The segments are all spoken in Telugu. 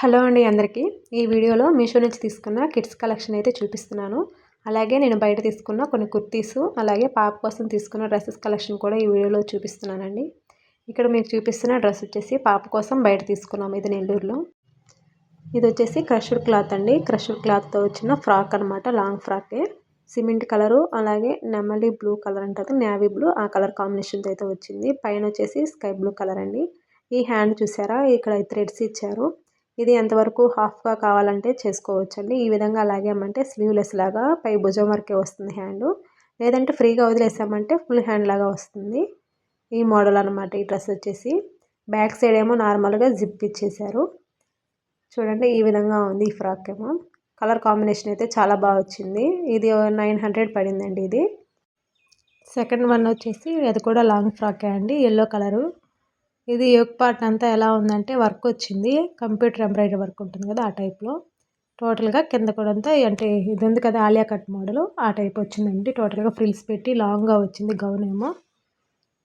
హలో అండి అందరికీ. ఈ వీడియోలో మీషో నుంచి తీసుకున్న కిడ్స్ కలెక్షన్ అయితే చూపిస్తున్నాను. అలాగే నేను బయట తీసుకున్న కొన్ని కుర్తీస్ అలాగే పాప కోసం తీసుకున్న డ్రెస్సెస్ కలెక్షన్ కూడా ఈ వీడియోలో చూపిస్తున్నానండి. ఇక్కడ మీకు చూపిస్తున్న డ్రెస్ వచ్చేసి పాప కోసం బయట తీసుకున్నాము ఇది నెల్లూరులో. ఇది వచ్చేసి క్రష్డ్ క్లాత్ అండి. క్రష్డ్ క్లాత్తో వచ్చిన ఫ్రాక్ అనమాట లాంగ్ ఫ్రాకే. సిమెంట్ కలరు అలాగే నెమలి బ్లూ కలర్ అంటారు నేవీ బ్లూ. ఆ కలర్ కాంబినేషన్తో అయితే వచ్చింది. పైన వచ్చేసి స్కై బ్లూ కలర్ అండి. ఈ హ్యాండ్ చూసారా? ఇక్కడ థ్రెడ్స్ ఇచ్చారు. ఇది ఎంతవరకు హాఫ్గా కావాలంటే చేసుకోవచ్చండి. ఈ విధంగా లాగామంటే స్లీవ్లెస్ లాగా పై భుజం వరకే వస్తుంది హ్యాండ్. లేదంటే ఫ్రీగా వదిలేసామంటే ఫుల్ హ్యాండ్ లాగా వస్తుంది. ఈ మోడల్ అనమాట ఈ డ్రెస్ వచ్చేసి. బ్యాక్ సైడ్ ఏమో నార్మల్గా జిప్ ఇచ్చేసారు చూడండి ఈ విధంగా ఉంది ఈ ఫ్రాక్ ఏమో. కలర్ కాంబినేషన్ అయితే చాలా బాగా వచ్చింది. ఇది నైన్ హండ్రెడ్ పడిందండి ఇది. సెకండ్ వన్ వచ్చేసి అది కూడా లాంగ్ ఫ్రాకే అండి. Yellow colour. ఇది యోగ్ పార్ట్ అంతా ఎలా ఉందంటే వర్క్ వచ్చింది. కంప్యూటర్ ఎంబ్రాయిడరీ వర్క్ ఉంటుంది కదా ఆ టైప్లో. టోటల్గా కింద కూడా అంతా అంటే ఇది ఉంది కదా ఆలియా కట్ మోడల్. ఆ టైప్ వచ్చిందండి. టోటల్గా ఫ్రిల్స్ పెట్టి లాంగ్గా వచ్చింది గౌన్ ఏమో.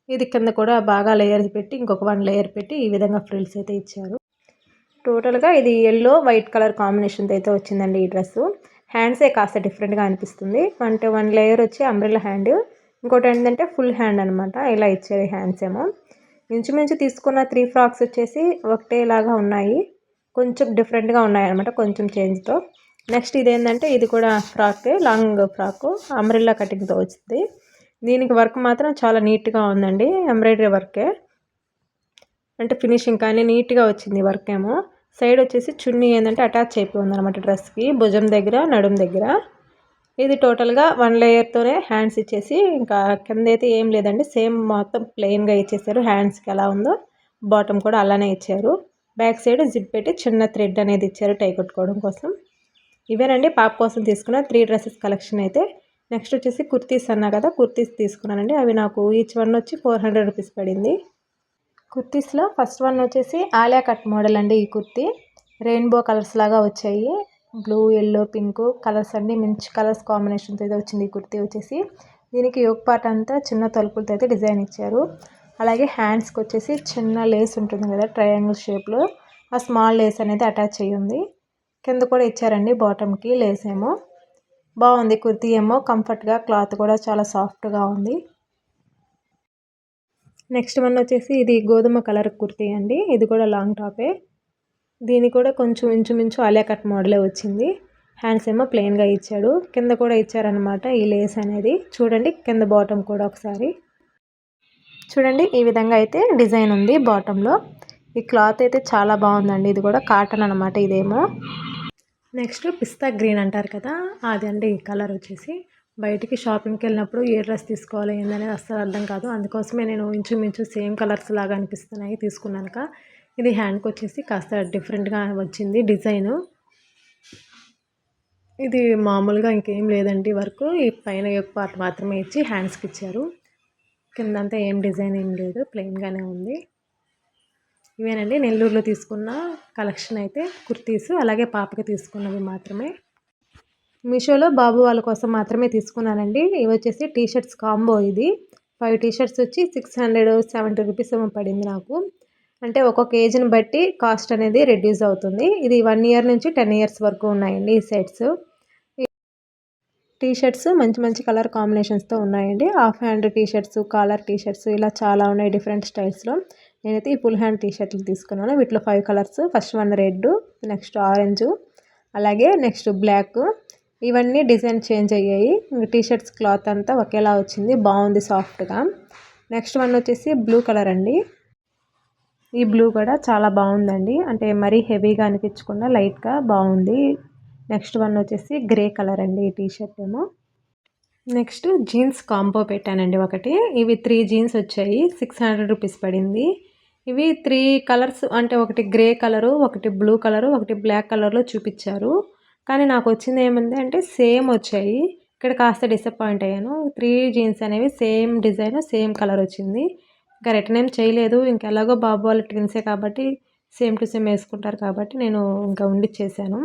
ఇది కింద కూడా బాగా లేయర్స్ పెట్టి ఇంకొక వన్ లేయర్ పెట్టి ఈ విధంగా ఫ్రిల్స్ అయితే ఇచ్చారు. టోటల్గా ఇది ఎల్లో వైట్ కలర్ కాంబినేషన్తో అయితే వచ్చిందండి ఈ డ్రెస్సు. హ్యాండ్సే కాస్త డిఫరెంట్గా అనిపిస్తుంది. అంటే వన్ లేయర్ వచ్చి అంబ్రెల్లా హ్యాండ్. ఇంకోటి ఏంటంటే ఫుల్ హ్యాండ్ అనమాట ఇలా ఇచ్చేది హ్యాండ్స్ ఏమో ఇంచుమించు తీసుకున్న త్రీ ఫ్రాక్స్ వచ్చేసి ఒకటేలాగా ఉన్నాయి. కొంచెం డిఫరెంట్గా ఉన్నాయి అనమాట కొంచెం చేంజ్తో నెక్స్ట్ ఇదేంటంటే ఇది కూడా ఫ్రాక్ లాంగ్ ఫ్రాక్ అంబ్రెల్లా కటింగ్తో వచ్చింది. దీనికి వర్క్ మాత్రం చాలా నీట్గా ఉందండి ఎంబ్రాయిడరీ వర్కే అంటే ఫినిషింగ్ కానీ నీట్గా వచ్చింది వర్క్ ఏమో. సైడ్ వచ్చేసి చున్నీ ఏంటంటే అటాచ్ అయిపోయి ఉందన్నమాట డ్రెస్కి భుజం దగ్గర నడుం దగ్గర. ఇది టోటల్గా వన్ లేయర్తోనే హ్యాండ్స్ ఇచ్చేసి ఇంకా కింద అయితే ఏం లేదండి. సేమ్ మొత్తం ప్లెయిన్గా ఇచ్చేసారు. హ్యాండ్స్కి ఎలా ఉందో బాటమ్ కూడా అలానే ఇచ్చారు. బ్యాక్ సైడ్ జిప్ పెట్టి చిన్న థ్రెడ్ అనేది ఇచ్చారు టై కొట్టుకోవడం కోసం. ఇవేనండి పాప కోసం తీసుకున్న త్రీ డ్రెస్సెస్ కలెక్షన్ అయితే. నెక్స్ట్ వచ్చేసి కుర్తీస్ అన్నా కదా కుర్తీస్ తీసుకున్నానండి. అవి నాకు ఈచ్ వన్ వచ్చి ఫోర్ హండ్రెడ్ రూపీస్ పడింది. కుర్తీస్లో ఫస్ట్ వన్ వచ్చేసి ఆలియా కట్ మోడల్ అండి ఈ కుర్తీ. రెయిన్బో కలర్స్ లాగా వచ్చాయి. బ్లూ ఎల్లో పింక్ కలర్స్ అన్ని మంచి కలర్స్ కాంబినేషన్తో అయితే వచ్చింది ఈ కుర్తీ వచ్చేసి. దీనికి యోగ్ పార్ట్ అంతా చిన్న తలుపులతో అయితే డిజైన్ ఇచ్చారు. అలాగే హ్యాండ్స్కి వచ్చేసి చిన్న లేస్ ఉంటుంది కదా ట్రయాంగిల్ షేప్లో. ఆ స్మాల్ లేస్ అనేది అటాచ్ అయ్యి ఉంది. కింద కూడా ఇచ్చారండి బాటమ్కి లేస్ ఏమో. బాగుంది కుర్తీ ఏమో కంఫర్ట్గా క్లాత్ కూడా చాలా సాఫ్ట్గా ఉంది. నెక్స్ట్ వన్ వచ్చేసి ఇది గోధుమ కలర్ కుర్తీ అండి ఇది కూడా లాంగ్ టాపే. దీని కూడా కొంచెం ఇంచుమించు ఆలియా కట్ మోడలే వచ్చింది. హ్యాండ్స్ ఏమో ప్లెయిన్గా ఇచ్చాడు. కింద కూడా ఇచ్చారనమాట ఈ లేస్ అనేది. చూడండి కింద బాటమ్ కూడా ఒకసారి. చూడండి ఈ విధంగా అయితే డిజైన్ ఉంది బాటంలో ఈ క్లాత్ అయితే చాలా బాగుందండి. ఇది కూడా కాటన్ అనమాట ఇదేమో. నెక్స్ట్ పిస్తా గ్రీన్ అంటారు కదా అది అండి కలర్ వచ్చేసి. బయటికి షాపింగ్కి వెళ్ళినప్పుడు ఏ డ్రెస్ తీసుకోవాలి ఏందనేది అస్సలు అర్థం కాదు. అందుకోసమే నేను ఇంచుమించు సేమ్ కలర్స్ లాగా అనిపిస్తున్నాయి తీసుకున్నాక ఇది హ్యాండ్కి వచ్చేసి కాస్త డిఫరెంట్గా వచ్చింది డిజైను. ఇది మామూలుగా ఇంకేం లేదండి వర్క్. ఈ పైన యొక్క పార్ట్ మాత్రమే ఇచ్చి హ్యాండ్స్కి ఇచ్చారు. కిందంతా ఏం డిజైన్ ఏం లేదు ప్లెయిన్గానే ఉంది. ఇవేనండి నెల్లూరులో తీసుకున్న కలెక్షన్ అయితే కుర్తీస్ అలాగే పాపకి తీసుకున్నవి మాత్రమే. మీషోలో బాబు వాళ్ళ కోసం మాత్రమే తీసుకున్నానండి. ఇవి వచ్చేసి టీ షర్ట్స్ కాంబో ఇది. ఫైవ్ టీషర్ట్స్ వచ్చి సిక్స్ హండ్రెడ్ సెవెంటీ రూపీస్ ఏమో పడింది నాకు. అంటే ఒక్కొక్క ఏజ్ని బట్టి కాస్ట్ అనేది రెడ్యూస్ అవుతుంది. ఇది వన్ ఇయర్ నుంచి టెన్ ఇయర్స్ వరకు ఉన్నాయండి ఈ సెట్స్. టీ షర్ట్స్ మంచి మంచి కలర్ కాంబినేషన్స్తో ఉన్నాయండి. Half hand T shirts collar T shirts ఇలా చాలా ఉన్నాయి డిఫరెంట్ స్టైల్స్లో. నేనైతే ఈ ఫుల్ హ్యాండ్ టీ షర్ట్లు తీసుకున్నాను. వీటిలో five colours. First one red next orange అలాగే నెక్స్ట్ బ్లాక్. ఇవన్నీ డిజైన్ చేంజ్ అయ్యాయి. టీ షర్ట్స్ క్లాత్ అంతా ఒకేలా వచ్చింది. బాగుంది సాఫ్ట్గా. నెక్స్ట్ వన్ వచ్చేసి బ్లూ కలర్ అండి. ఈ బ్లూ కూడా చాలా బాగుందండి. అంటే మరీ హెవీగా అనిపించకుండా లైట్గా బాగుంది. నెక్స్ట్ వన్ వచ్చేసి గ్రే కలర్ అండి ఈ టీషర్ట్ ఏమో. నెక్స్ట్ జీన్స్ కాంబో పెట్టానండి ఒకటి. ఇవి త్రీ జీన్స్ వచ్చాయి. సిక్స్ హండ్రెడ్ రూపీస్ పడింది. ఇవి త్రీ కలర్స్ అంటే ఒకటి గ్రే కలరు ఒకటి బ్లూ కలరు ఒకటి బ్లాక్ కలర్లో చూపించారు. కానీ నాకు వచ్చింది ఏముంది అంటే సేమ్ వచ్చాయి. ఇక్కడ కాస్త డిసప్పాయింట్ అయ్యాను. త్రీ జీన్స్ అనేవి సేమ్ డిజైన్ సేమ్ కలర్ వచ్చింది. ఇంకా రిటర్న్ ఏం చేయలేదు. ఇంకా ఎలాగో బాబు వాళ్ళ ట్విన్సే కాబట్టి సేమ్ టు సేమ్ వేసుకుంటారు కాబట్టి నేను ఇంకా ఉండిచ్చేసాను.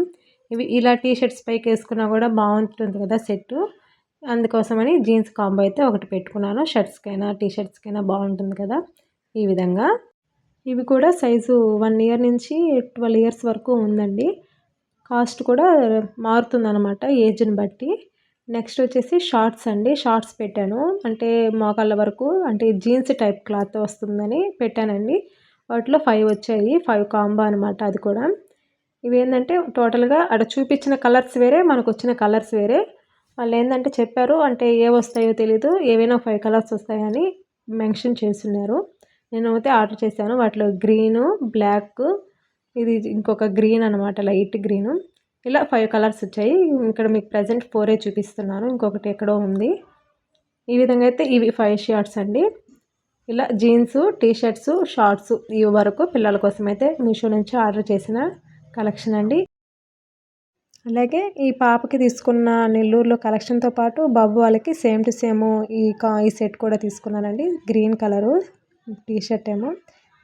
ఇవి ఇలా టీ షర్ట్స్ పైకి వేసుకున్నా కూడా బాగుంటుంది కదా సెట్ అందుకోసమని జీన్స్ కాంబో అయితే ఒకటి పెట్టుకున్నాను. షర్ట్స్కైనా టీ షర్ట్స్కైనా బాగుంటుంది కదా ఈ విధంగా. ఇవి కూడా సైజు వన్ ఇయర్ నుంచి ట్వెల్వ్ ఇయర్స్ వరకు ఉందండి. కాస్ట్ కూడా మారుతుందన్నమాట ఏజ్ని బట్టి. నెక్స్ట్ వచ్చేసి షార్ట్స్ అండి. షార్ట్స్ పెట్టాను. అంటే మోకాళ్ళ వరకు అంటే జీన్స్ టైప్ క్లాత్ వస్తుందని పెట్టానండి. వాటిలో ఫైవ్ వచ్చాయి. ఫైవ్ కాంబో అనమాట అది కూడా. ఇవి ఏంటంటే టోటల్గా అక్కడ చూపించిన కలర్స్ వేరే మనకు వచ్చిన కలర్స్ వేరే. వాళ్ళు ఏంటంటే చెప్పారు అంటే ఏ వస్తాయో తెలీదు ఏవైనా ఫైవ్ కలర్స్ వస్తాయని మెన్షన్ చేస్తున్నారు. నేను అయితే ఆర్డర్ చేశాను. వాటిలో గ్రీను బ్లాక్ ఇది ఇంకొక గ్రీన్ అనమాట లైట్ గ్రీన్. ఇలా ఫైవ్ కలర్స్ వచ్చాయి. ఇక్కడ మీకు ప్రజెంట్ ఫోరే చూపిస్తున్నాను. ఇంకొకటి ఎక్కడో ఉంది. ఈ విధంగా అయితే ఇవి ఫైవ్ షార్ట్స్ అండి. ఇలా జీన్స్ టీ షర్ట్స్ షార్ట్స్ ఇవి వరకు పిల్లల కోసం అయితే మీషో నుంచి ఆర్డర్ చేసిన కలెక్షన్ అండి. అలాగే ఈ పాపకి తీసుకున్న నెల్లూరులో కలెక్షన్తో పాటు బాబు వాళ్ళకి సేమ్ టు సేమ్ ఈ కా ఈ సెట్ కూడా తీసుకున్నానండి. గ్రీన్ కలరు టీ షర్ట్ ఏమో.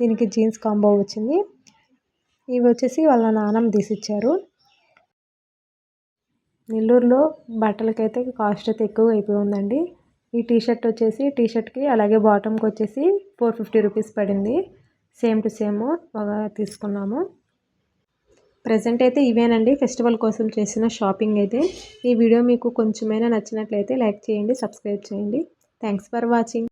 దీనికి జీన్స్ కాంబో వచ్చింది. ఇవి వచ్చేసి వాళ్ళ నాన్నమ్మ తీసిచ్చారు. నెల్లూరులో బట్టలకైతే కాస్ట్ అయితే ఎక్కువ అయిపోయి ఉందండి ఈ టీ షర్ట్ వచ్చేసి టీ షర్ట్కి అలాగే బాటమ్కి వచ్చేసి ఫోర్ ఫిఫ్టీ రూపీస్ పడింది. సేమ్ టు సేమ్ తీసుకున్నాము. ప్రజెంట్ అయితే ఇవేనండి. ఫెస్టివల్ కోసం చేసిన షాపింగ్ అయితే. ఈ వీడియో మీకు కొంచెమైనా నచ్చినట్లయితే లైక్ చేయండి సబ్స్క్రైబ్ చేయండి. Thanks for watching.